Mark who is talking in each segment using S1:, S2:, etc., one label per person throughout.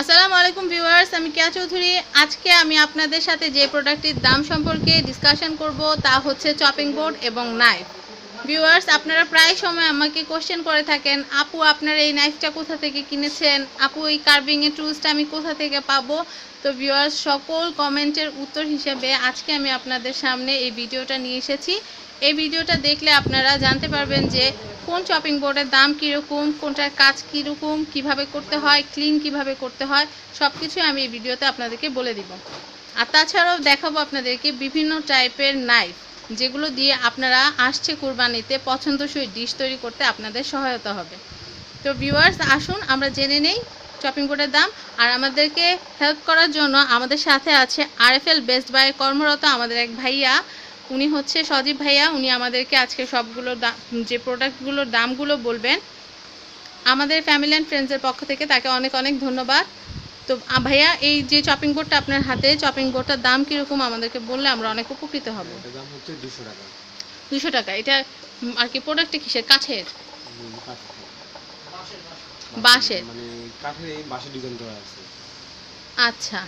S1: আসসালামু আলাইকুম ভিউয়ার্স, আমি কেয়া চৌধুরী। আজকে আমি আপনাদের সাথে যে প্রোডাক্টটির দাম সম্পর্কে ডিসকাশন করব তা হচ্ছে চপিং বোর্ড এবং নাইফ ভিউয়ার্স, আপনারা প্রায় সময় আমাকে কোশ্চেন করে থাকেন, আপু, আপনার এই নাইফটা কোথা থেকে কিনেছেন? আপু, এই কার্ভিংয়ের টুলসটা আমি কোথা থেকে পাবো? তো ভিউয়ার্স, সকল কমেন্টের উত্তর হিসেবে আজকে আমি আপনাদের সামনে এই ভিডিওটা নিয়ে এসেছি। এই ভিডিওটা দেখলে আপনারা জানতে পারবেন যে কোন চপিং বোর্ডের দাম কীরকম, কোনটার কাজ কীরকম, কীভাবে করতে হয় ক্লিন কীভাবে করতে হয় সব কিছুই আমি এই ভিডিওতে আপনাদেরকে বলে দিব। আর তাছাড়াও দেখাবো আপনাদেরকে বিভিন্ন টাইপের নাইফ যেগুলো দিয়ে আপনারা আসছে কুরবানিতে পছন্দসই ডিশ তৈরি করতে আপনাদের সহায়তা হবে। তো ভিউয়ার্স আসুন, আমরা জেনে নেই চপিং বোর্ডের দাম। আর আমাদেরকে হেল্প করার জন্য আমাদের সাথে আছে আরএফএল বেস্ট বাই কর্মরত আমাদের এক ভাইয়া। উনি হচ্ছে সজীব ভাইয়া উনি আমাদেরকে আজকে সবগুলো যে প্রোডাক্টগুলোর দামগুলো বলবেন আমাদের ফ্যামিলি অ্যান্ড ফ্রেন্ডসের পক্ষ থেকে তাকে অনেক অনেক ধন্যবাদ। তো ভাইয়া এই যে চপিং বোর্ডটা আপনার হাতে চপিং বোর্ডটার দাম কীরকম আমাদেরকে বললে আমরা অনেক উপকৃত হব।
S2: দাম হচ্ছে দুশো টাকা।
S1: দুশো টাকা এটা আর কি প্রোডাক্টটা কিসের? কাঠের? বাঁশের?
S2: মানে
S1: আচ্ছা।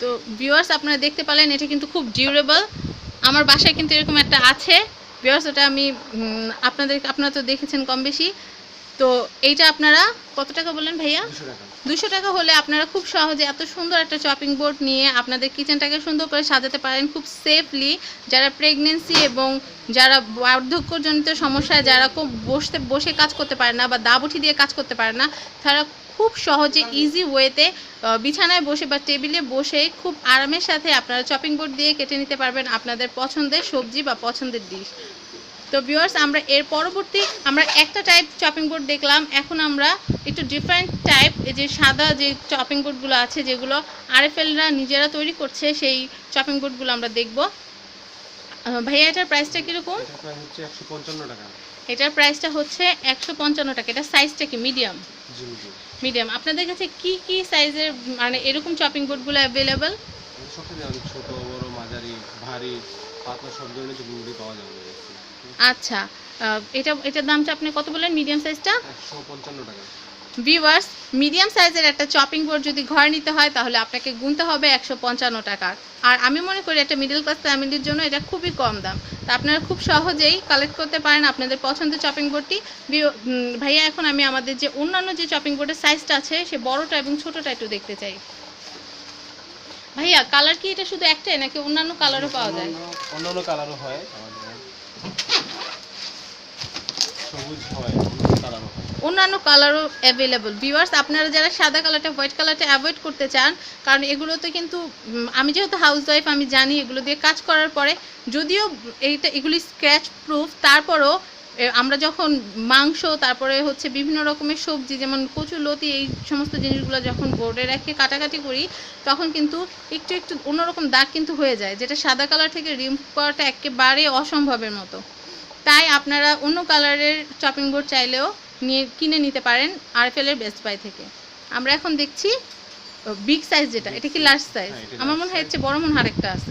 S1: তো ভিউয়ার্স আপনারা দেখতে পেলেন এটা কিন্তু খুব ডিউরেবল আমার বাসায় কিন্তু এরকম একটা আছে। ভিউয়ার্স ওটা আমি আপনাদের আপনারা তো দেখেছেন কম বেশি তো এইটা আপনারা কত টাকা বললেন ভাইয়া?
S2: দুশো টাকা।
S1: দুশো টাকা হলে আপনারা খুব সহজে এত সুন্দর একটা চপিং বোর্ড নিয়ে আপনাদের কিচেনটাকে সুন্দর করে সাজাতে পারেন খুব সেফলি যারা প্রেগনেন্সি এবং যারা বার্ধক্যজনিত সমস্যায় যারা খুব বসতে বসে কাজ করতে পারে না বা দাবুঠি দিয়ে কাজ করতে পারে না তারা খুব সহজে ইজি ওয়েতে বিছানায় বসে বা টেবিলে বসে খুব আরামের সাথে আপনারা চপিং বোর্ড দিয়ে কেটে নিতে পারবেন আপনাদের পছন্দের সবজি বা পছন্দের ডিশ তো ভিউয়ার্স আমরা এর পরবর্তী আমরা একটা টাইপ চপিং বোর্ড দেখলাম। এখন আমরা একটু ডিফারেন্ট টাইপ এই যে সাদা যে চপিং বোর্ডগুলো আছে যেগুলো আরএফএলরা নিজেরা তৈরি করছে সেই চপিং বোর্ডগুলো আমরা দেখব। ভাইয়া এটার প্রাইসটা কীরকম? এটার প্রাইসটা হচ্ছে একশো পঞ্চান্ন টাকা। এটা সাইজটা কি? মিডিয়াম
S2: জি জি
S1: মিডিয়াম। আপনাদের কাছে কি কি সাইজের মানে এরকম চপিং বোর্ডগুলো অ্যাভেলেবেল
S2: সব থেকে অনেক ছোট বড় মাঝারি ভারী পাতলা সব ধরনের পাওয়া যাবে
S1: আচ্ছা এটা এটার দামটা আপনি কত বললেন? মিডিয়াম সাইজটা?
S2: একশো পঞ্চান্ন টাকা।
S1: ভিউয়ার্স মিডিয়াম সাইজের একটা চপিং বোর্ড যদি ঘরে নিতে হয় তাহলে আপনাকে গুনতে হবে একশো পঞ্চান্ন টাকার আর আমি মনে করি একটা মিডল ক্লাস ফ্যামিলির জন্য এটা খুবই কম দাম। তা আপনারা খুব সহজেই কালেক্ট করতে পারেন আপনাদের পছন্দের চপিং বোর্ডটি। ভাইয়া এখন আমি আমাদের যে অন্যান্য যে চপিং বোর্ডের সাইজটা আছে সে বড়টা এবং ছোটোটা একটু দেখতে চাই। ভাইয়া কালার কি এটা শুধু একটাই নাকি অন্যান্য কালারও পাওয়া যায়?
S2: অন্যান্য- কালারও হয়। সবুজ হয়।
S1: অন্যান্য কালারও অ্যাভেলেবল ভিউয়ার্স আপনারা যারা সাদা কালারটা হোয়াইট কালারটা অ্যাভয়েড করতে চান, কারণ এগুলোতে কিন্তু আমি যেহেতু হাউস ওয়াইফ আমি জানি এগুলো দিয়ে কাজ করার পরে, যদিও এইটা, এগুলি স্ক্র্যাচ প্রুফ তারপরও আমরা যখন মাংস, তারপরে হচ্ছে বিভিন্ন রকমের সবজি, যেমন কচু, লতি, এই সমস্ত জিনিসগুলো যখন বোর্ডে রেখে কাটাকাটি করি, তখন কিন্তু একটু একটু অন্যরকম দাগ কিন্তু হয়ে যায়, যেটা সাদা কালার থেকে রিমুভ করাটা একেবারে অসম্ভবের মতো। তাই আপনারা অন্য কালারের চপিং বোর্ড চাইলেও নিয়ে কিনে নিতে পারেন আরএফএল এর বেস্ট বাই থেকে। আমরা এখন দেখছি বিগ সাইজ যেটা এটা কি লার্জ সাইজ
S2: হ্যাঁ,
S1: আমার মনে হয় হচ্ছে বড় মনে হয় আরেকটা আছে।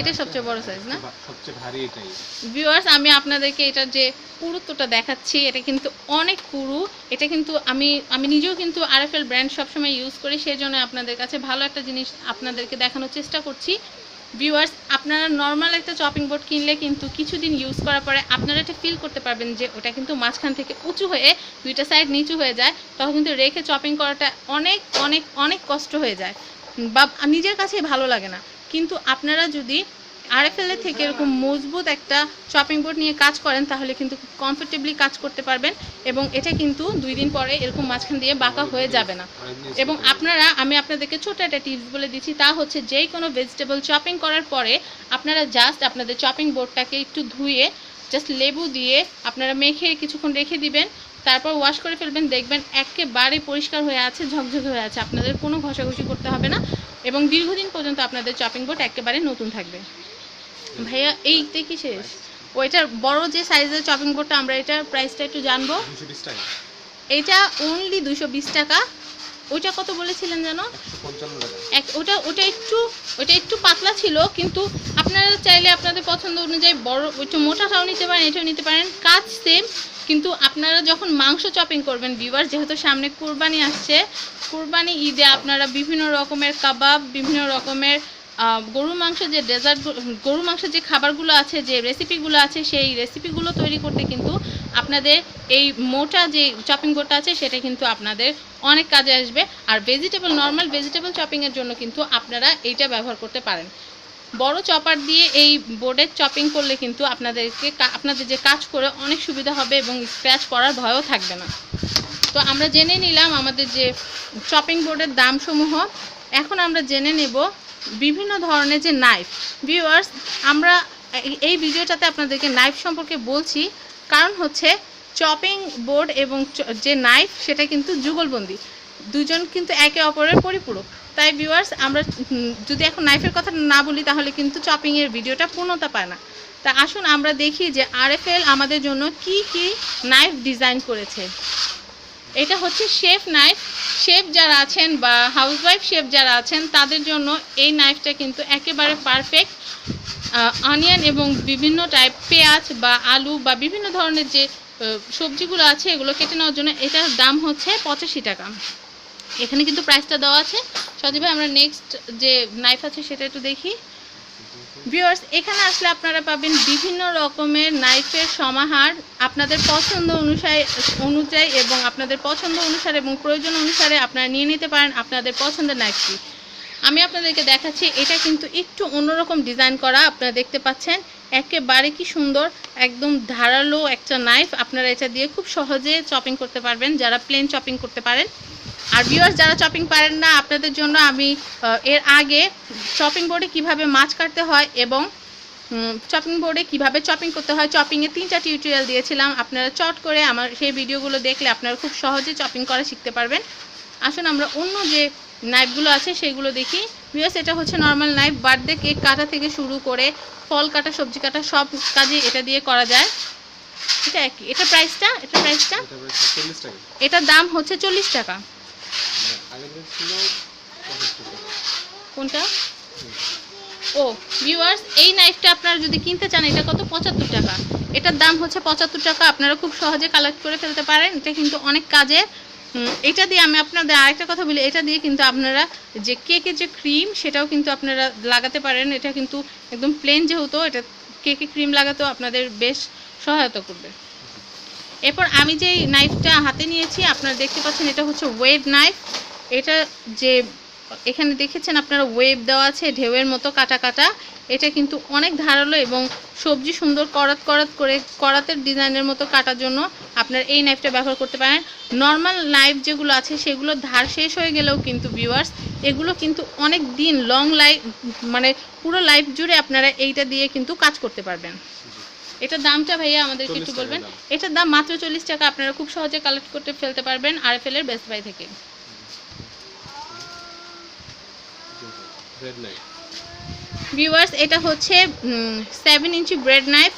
S2: এটা
S1: সবচেয়ে বড় সাইজ না?
S2: সবচেয়ে ভারী এটাই।
S1: ভিউয়ার্স আমি আপনাদেরকে এটার যে পুরুত্বটা দেখাচ্ছি এটা কিন্তু অনেক পুরু। এটা কিন্তু আমি আমি নিজেও কিন্তু আরএফএল ব্র্যান্ড সবসময় ইউজ করি সেই জন্য আপনাদের কাছে ভালো একটা জিনিস আপনাদেরকে দেখানোর চেষ্টা করছি। ভিউয়ার্স আপনারা নর্মাল একটা চপিং বোর্ড কিনলে কিন্তু কিছুদিন ইউজ করার পরে আপনারা এটা ফিল করতে পারবেন যে ওটা কিন্তু মাঝখান থেকে উঁচু হয়ে দুইটা সাইড নিচু হয়ে যায়, তখন কিন্তু রেখে চপিং করাটা অনেক অনেক অনেক কষ্ট হয়ে যায়। বা নিজের কাছে ভালো লাগে না। কিন্তু আপনারা যদি আরএফএল এর থেকে এরকম মজবুত একটা চপিং বোর্ড নিয়ে কাজ করেন, তাহলে কিন্তু খুব কমফোর্টেবলি কাজ করতে পারবেন এবং এটা কিন্তু দুই দিন পরে এরকম মাঝখান দিয়ে বাঁকা হয়ে যাবে না। এবং আপনারা, আমি আপনাদেরকে ছোট একটা টিপস বলে দিচ্ছি, তা হচ্ছে যেই কোনো ভেজিটেবল চপিং করার পরে আপনারা জাস্ট আপনাদের চপিং বোর্ডটাকে একটু ধুয়ে জাস্ট লেবু দিয়ে আপনারা মেখে কিছুক্ষণ রেখে দিবেন, তারপর ওয়াশ করে ফেলবেন, দেখবেন একেবারে পরিষ্কার হয়ে আছে, ঝকঝকে হয়ে আছে, আপনাদের কোনো ঘষাঘষি করতে হবে না এবং দীর্ঘদিন পর্যন্ত আপনাদের চপিং বোর্ড একেবারে নতুন থাকবে। ভাইয়া এইটাই কি শেষ? ওইটার বড় যে সাইজের চপিং বোর্ডটা আমরা এটার প্রাইসটা একটু জানব। এটা অনলি দুশো বিশ টাকা। ওইটা কত বলেছিলেন
S2: টাকা।
S1: এক ওটা ওটা একটু ওটা একটু পাতলা ছিল কিন্তু আপনারা চাইলে আপনাদের পছন্দ অনুযায়ী বড় একটু মোটাটাও নিতে পারেন এটাও নিতে পারেন। কাজ সেম কিন্তু আপনারা যখন মাংস চপিং করবেন ভিউয়ার যেহেতু সামনে কুরবানি আসছে কুরবানি ঈদে আপনারা বিভিন্ন রকমের কাবাব বিভিন্ন রকমের গরুর মাংস যে ডেজার্ট গরুর মাংসের যে খাবারগুলো আছে, যে রেসিপিগুলো আছে, সেই রেসিপিগুলো তৈরি করতে কিন্তু আপনাদের এই মোটা যে চপিং বোর্ডটা আছে, সেটা কিন্তু আপনাদের অনেক কাজে আসবে। আর ভেজিটেবল নর্মাল ভেজিটেবল চপিংয়ের জন্য কিন্তু আপনারা এইটা ব্যবহার করতে পারেন। বড় চপার দিয়ে এই বোর্ডের চপিং করলে কিন্তু আপনাদেরকে আপনাদের যে কাজ করে অনেক সুবিধা হবে এবং স্ক্র্যাচ করার ভয়ও থাকবে না। তো আমরা জেনে নিলাম আমাদের যে চপিং বোর্ডের দামসমূহ। এখন আমরা জেনে নেব বিভিন্ন ধরনের যে নাইফ ভিউয়ার্স আমরা এই- ভিডিওটাতে আপনাদেরকে নাইফ সম্পর্কে বলছি। কারণ হচ্ছে চপিং বোর্ড এবং যে নাইফ সেটা কিন্তু যুগলবন্দি। দুজন কিন্তু একে অপরের পরিপূরক। তাই ভিউয়ার্স আমরা যদি এখন নাইফের কথা না বলি, তাহলে কিন্তু চপিংয়ের ভিডিওটা পূর্ণতা পায় না। তা আসুন আমরা দেখি যে আরএফএল আমাদের জন্য কি কি নাইফ ডিজাইন করেছে। এটা হচ্ছে শেফ নাইফ। শেফ যারা আছেন বা হাউসওয়াইফ শেফ যারা আছেন, তাদের জন্য এই নাইফটা কিন্তু একেবারে পারফেক্ট। অনিয়ন এবং বিভিন্ন টাইপ পেঁয়াজ বা আলু বা বিভিন্ন ধরনের যে সবজিগুলো আছে, এগুলো কেটে নেওয়ার জন্য এটার দাম হচ্ছে পঁচাশি টাকা। এখানে কিন্তু প্রাইসটা দেওয়া আছে। সজীব আমরা নেক্সট যে নাইফ আছে, সেটা একটু দেখি। ভিউয়ার্স এখানে আসলে আপনারা পাবেন বিভিন্ন রকমের নাইফের সমাহার আপনাদের পছন্দ অনুসারে, অনুযায়ী এবং আপনাদের পছন্দ অনুসারে এবং প্রয়োজন অনুসারে আপনারা নিয়ে নিতে পারেন আপনাদের পছন্দের নাইফটি আমি আপনাদেরকে দেখাচ্ছি, এটা কিন্তু একটু অন্যরকম ডিজাইন করা, আপনারা দেখতে পাচ্ছেন, একেবারে কি সুন্দর, একদম ধারালো একটা নাইফ আপনারা এটা দিয়ে খুব সহজে চপিং করতে পারবেন, যারা প্লেন চপিং করতে পারেন। আর ভিউয়ার্স যারা চপিং পারেন না আপনাদের জন্য আমি এর আগে চপিং বোর্ডে কীভাবে মাছ কাটতে হয় এবং চপিং বোর্ডে কীভাবে চপিং করতে হয় চপিংয়ে তিনটা টিউটোরিয়াল দিয়েছিলাম। আপনারা চট করে আমার সেই ভিডিওগুলো দেখলে আপনারা খুব সহজে চপিং করা শিখতে পারবেন। আসুন আমরা অন্য যে নাইফগুলো আছে সেগুলো দেখি। ভিউয়ার্স এটা হচ্ছে নর্মাল নাইফ বার্থডে কেক কাটা থেকে শুরু করে ফল কাটা সবজি কাটা সব কাজে এটা দিয়ে করা যায়। এটা একই এটা প্রাইসটা এটা প্রাইসটা এটার দাম হচ্ছে চল্লিশ টাকা। কোনটা? ও ভিউয়ার্স এই নাইফটা আপনারা যদি কিনতে চান, এটা কত? পঁচাত্তর টাকা। এটার দাম হচ্ছে পঁচাত্তর টাকা। আপনারা খুব সহজে কালেক্ট করে ফেলতে পারেন। এটা কিন্তু অনেক কাজে এটা দিয়ে আমি আপনাদের আরেকটা কথা বলি। এটা দিয়ে কিন্তু আপনারা যে কেকের যে ক্রিম সেটাও কিন্তু আপনারা লাগাতে পারেন। এটা কিন্তু একদম প্লেন যেহেতু, এটা কেকে ক্রিম লাগাতেও আপনাদের বেশ সহায়তা করবে। এরপর আমি যে নাইফটা হাতে নিয়েছি, আপনারা দেখতে পাচ্ছেন, এটা হচ্ছে ওয়েভ নাইফ এটা যে এখানে দেখেছেন আপনারা ওয়েভ দেওয়া আছে ঢেউয়ের মতো কাটা কাটা। এটা কিন্তু অনেক ধারালো এবং সবজি সুন্দর করাত করাত করে করাতের ডিজাইনের মতো কাটার জন্য আপনারা এই নাইফটা ব্যবহার করতে পারেন। নর্মাল নাইফ যেগুলো আছে সেগুলো ধার শেষ হয়ে গেলেও কিন্তু ভিউয়ার্স এগুলো কিন্তু অনেক দিন লং লাইফ মানে পুরো লাইফ জুড়ে আপনারা এইটা দিয়ে কিন্তু কাজ করতে পারবেন। এটার দামটা ভাইয়া আমাদেরকে
S2: 40
S1: একটু বলবেন? এটার দাম মাত্র চল্লিশ টাকা আপনারা খুব সহজে কালেক্ট করতে ফেলতে পারবেন আরএফএল এর বেস্ট বাই থেকে
S2: রেড নাই
S1: ভিউয়ার্স এটা হচ্ছে seven inch bread knife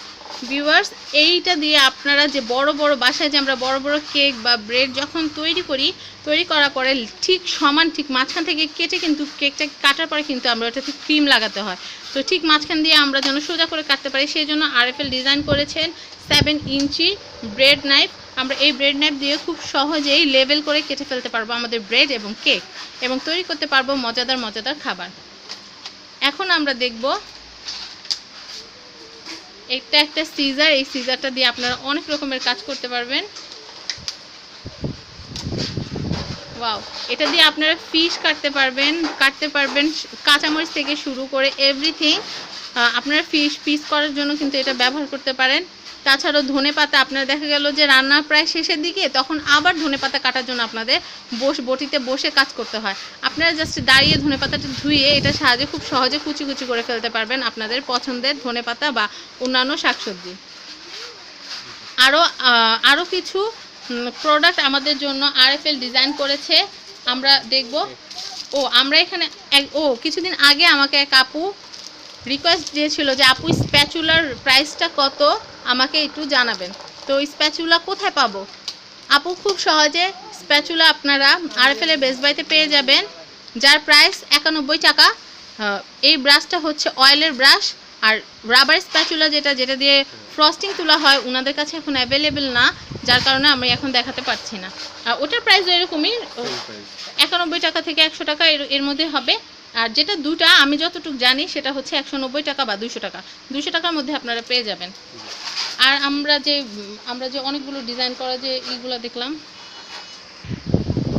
S1: viewers এইটা দিয়ে আপনারা যে বড় বড় বাসায় যে আমরা বড় বড় কেক বা ব্রেড যখন তৈরি করি, তৈরি করার পরে ঠিক সমান, ঠিক মাঝখান থেকে কেটে কিন্তু কেকটা কাটার পরে কিন্তু আমরা ওটাতে ক্রিম লাগাতে হয়। তো ঠিক মাঝখান দিয়ে আমরা যেন সোজা করে কাটতে পারি, সেই জন্য আরএফএল ডিজাইন করেছেন সেভেন ইঞ্চি ব্রেড নাইফ আমরা এই ব্রেড নাইফ দিয়ে খুব সহজেই লেভেল করে কেটে ফেলতে পারব আমাদের ব্রেড এবং কেক এবং তৈরি করতে পারব মজাদার মজাদার খাবার। এখন আমরা দেখব এটা একটা সিজার এই সিজারটা দিয়ে আপনারা অনেক রকমের কাজ করতে পারবেন। ওয়াও এটা দিয়ে আপনারা ফিশ কাটতে পারবেন কাটতে পারবেন, কাঁচামরিচ থেকে শুরু করে এভরিথিং আপনারা ফিশ পিস করার জন্য কিন্তু এটা ব্যবহার করতে পারেন। তাছাড়াও ধনে পাতা, আপনার দেখা গেল যে রান্না প্রায় শেষের দিকে, তখন আবার ধনে পাতা কাটার জন্য আপনাদের বস, বটিতে বসে কাজ করতে হয়। আপনারা জাস্ট দাঁড়িয়ে ধনে পাতাটা ধুয়ে এটা সাহায্যে খুব সহজে কুচি কুচি করে ফেলতে পারবেন আপনাদের পছন্দের ধনে পাতা বা অন্যান্য শাকসবজি। আরও আরও কিছু প্রোডাক্ট আমাদের জন্য আরএফএল ডিজাইন করেছে। আমরা দেখব। ও, আমরা এখানে ও, কিছুদিন আগে আমাকে এক আপু রিকোয়েস্ট দিয়েছিল যে আপু স্প্যাচুলার প্রাইসটা কত? আমাকে একটু জানাবেন। তো স্প্যাচুলা কোথায় পাবো? আপু খুব সহজে স্প্যাচুলা আপনারা আরএফএল এর বেস্ট বাইতে পেয়ে যাবেন যার প্রাইস একানব্বই টাকা। এই ব্রাশটা হচ্ছে অয়েলের ব্রাশ আর রাবার স্প্যাচুলা যেটা যেটা দিয়ে ফ্রস্টিং তোলা হয় ওনাদের কাছে এখন অ্যাভেলেবেল না যার কারণে আমি এখন দেখাতে পারছি না। আর ওটার প্রাইস এরকমই একানব্বই টাকা থেকে একশো টাকা এর এর মধ্যে হবে। আর যেটা দুটা আমি যতটুকু জানি সেটা হচ্ছে একশো নব্বই টাকা বা দুশো টাকা। দুশো টাকার মধ্যে আপনারা পেয়ে যাবেন। আর আমরা যে আমরা যে অনেকগুলো ডিজাইন করা যে ইগুলো দেখলাম।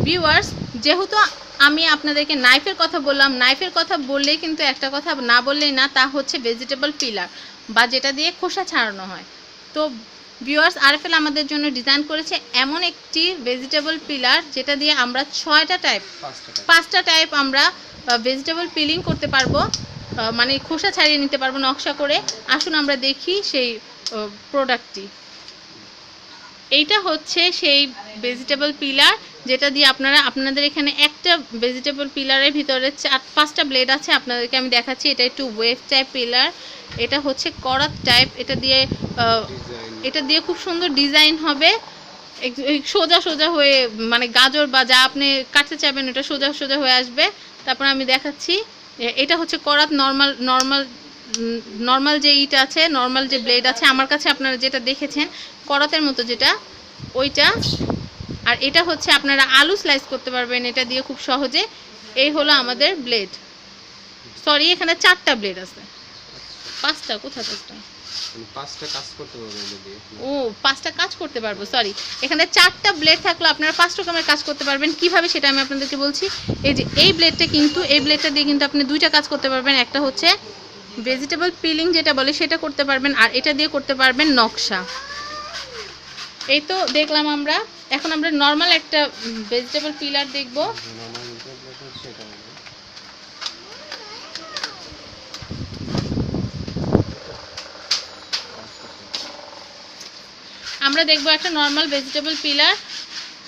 S1: ভিউয়ার্স যেহেতু আমি আপনাদেরকে নাইফের কথা বললাম নাইফের কথা বললেই কিন্তু একটা কথা না বললেই না তা হচ্ছে ভেজিটেবল পিলার বা যেটা দিয়ে খোসা ছাড়ানো হয়। তো ভিউয়ার্স আরএফএল আমাদের জন্য ডিজাইন করেছে এমন একটি ভেজিটেবল পিলার যেটা দিয়ে আমরা ছয়টা টাইপ
S2: পাঁচটা
S1: টাইপ আমরা ভেজিটেবল পিলিং করতে পারব। মানে খোসা ছাড়িয়ে নিতে পারব নকশা করে। আসুন আমরা দেখি সেই প্রোডাক্টটি এইটা হচ্ছে সেই ভেজিটেবল পিলার যেটা দিয়ে আপনারা আপনাদের এখানে একটা ভেজিটেবল পিলারের ভিতরে চার পাঁচটা ব্লেড আছে। আপনাদেরকে আমি দেখাচ্ছি এটা একটু ওয়েভ টাইপ পিলার এটা হচ্ছে করাত টাইপ এটা দিয়ে এটা দিয়ে খুব সুন্দর ডিজাইন হবে। সোজা সোজা হয়ে মানে গাজর বা যা আপনি কাটতে চাইবেন এটা সোজা সোজা হয়ে আসবে। তারপর আমি দেখাচ্ছি এটা হচ্ছে করাত নর্মাল নর্মাল নর্মাল যে ইট আছে, নর্মাল যে ব্লেড আছে, আমার কাছে আপনারা যেটা দেখেছেন, করাতের মতো যেটা, ওইটা। আর এটা হচ্ছে আপনারা আলু স্লাইস করতে পারবেন, এটা দিয়ে খুব সহজে। এই হলো আমাদের ব্লেড। সরি এখানে চারটা ব্লেড আছে। পাঁচটা, কোথা
S2: মানে পাঁচটা কাজ করতে পারবেন
S1: ও পাঁচটা কাজ করতে পারব সরি এখানে চারটা ব্লেড থাকলে আপনারা পাঁচ রকমের কাজ করতে পারবেন। কীভাবে সেটা আমি আপনাদেরকে বলছি এই যে এই ব্লেডটা কিন্তু এই ব্লেডটা দিয়ে কিন্তু আপনি দুইটা কাজ করতে পারবেন। একটা হচ্ছে ভেজিটেবল পিলিং যেটা বলে সেটা করতে পারবেন আর এটা দিয়ে করতে পারবেন নকশা। এই তো দেখলাম আমরা এখন আমরা নর্মাল একটা ভেজিটেবল পিলার দেখব
S2: নর্মাল যেটা হচ্ছে এটা হবে
S1: আমরা দেখব একটা নর্মাল ভেজিটেবল পিলার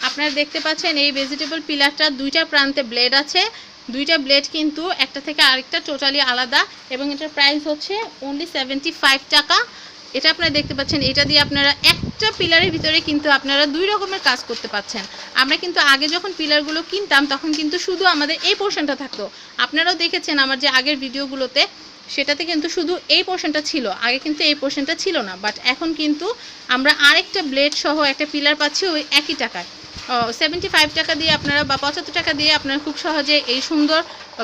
S1: আপনারা দেখতে পাচ্ছেন এই ভেজিটেবল পিলারটা দুইটা প্রান্তে ব্লেড আছে। দুইটা ব্লেড কিন্তু একটা থেকে আরেকটা টোটালি আলাদা এবং এটার প্রাইস হচ্ছে অনলি সেভেন্টি টাকা। এটা আপনারা দেখতে পাচ্ছেন, এটা দিয়ে আপনারা একটা পিলারের ভিতরে কিন্তু আপনারা দুই রকমের কাজ করতে পাচ্ছেন। আমরা কিন্তু আগে যখন পিলারগুলো কিনতাম, তখন কিন্তু শুধু আমাদের এই পোর্শনটা থাকতো। আপনারাও দেখেছেন আমার যে আগের ভিডিওগুলোতে সেটাতে কিন্তু শুধু এই পোর্শনটা ছিল, আগে কিন্তু এই পোর্শনটা ছিল না বাট এখন কিন্তু আমরা আরেকটা ব্লেড সহ একটা পিলার পাচ্ছি ওই একই টাকায়। সেভেন্টি ফাইভ টাকা দিয়ে আপনারা বা পঁচাত্তর টাকা দিয়ে আপনারা খুব সহজে এই সুন্দর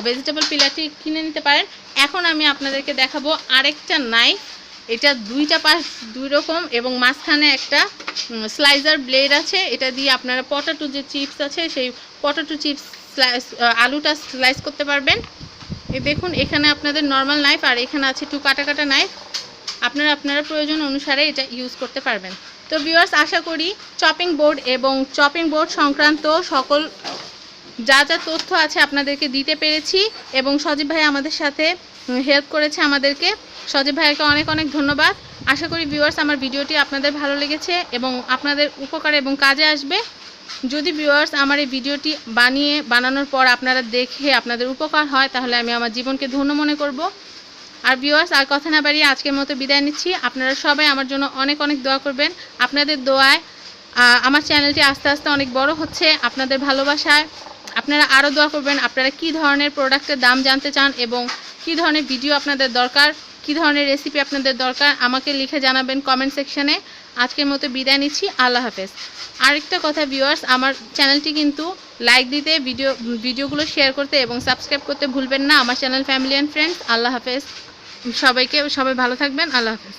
S1: ভেজিটেবল পিলারটি কিনে নিতে পারেন। এখন আমি আপনাদেরকে দেখাবো আরেকটা নাইফ এটা দুইটা পাশ দুই রকম এবং মাঝখানে একটা স্লাইজার ব্লেড আছে, এটা দিয়ে আপনারা পটাটো যে চিপস আছে, সেই পটাটো চিপস স্লাইস আলুটা স্লাইস করতে পারবেন। এই দেখুন, এখানে আপনাদের নর্মাল নাইফ আর এখানে আছে টু কাটা কাটা নাইফ আপনারা আপনারা প্রয়োজন অনুসারে এটা ইউজ করতে পারবেন। তো ভিউয়ার্স আশা করি চপিং বোর্ড এবং চপিং বোর্ড সংক্রান্ত সকল, যা যা তথ্য আছে আপনাদেরকে দিতে পেরেছি এবং সজীব ভাই আমাদের সাথে হেল্প করেছে আমাদেরকে। সজীব ভাইকে অনেক অনেক ধন্যবাদ। আশা করি ভিউয়ার্স আমার ভিডিওটি আপনাদের ভালো লেগেছে এবং আপনাদের উপকার এবং কাজে আসবে। যদি ভিউয়ার্স আমার এই ভিডিওটি বানিয়ে বানানোর পর আপনারা দেখে আপনাদের উপকার হয়, তাহলে আমি আমার জীবনকে ধন্য মনে করব। আর ভিউয়ার্স আর কথা না বাড়িয়ে আজকের মতো বিদায় নিচ্ছি। আপনারা সবাই আমার জন্য অনেক অনেক দোয়া করবেন। আপনাদের দোয়ায় আমার চ্যানেলটি আস্তে আস্তে অনেক বড় হচ্ছে, আপনাদের ভালোবাসায়। আপনারা আরও দোয়া করবেন, আপনারা কি ধরনের প্রোডাক্টের দাম জানতে চান এবং কি ধরনের ভিডিও আপনাদের দরকার, কি ধরনের রেসিপি আপনাদের দরকার, আমাকে লিখে জানাবেন কমেন্ট সেকশনে আজকের মতো বিদায় নিচ্ছি, আল্লাহ হাফেজ। আরেকটা কথা ভিউয়ার্স আমার চ্যানেলটি কিন্তু লাইক দিতে ভিডিও ভিডিওগুলো শেয়ার করতে এবং সাবস্ক্রাইব করতে ভুলবেন না। আমার চ্যানেল ফ্যামিলি অ্যান্ড ফ্রেন্ডস আল্লাহ হাফেজ। সবাইকে, সবাই ভালো থাকবেন, আল্লাহ হাফেজ।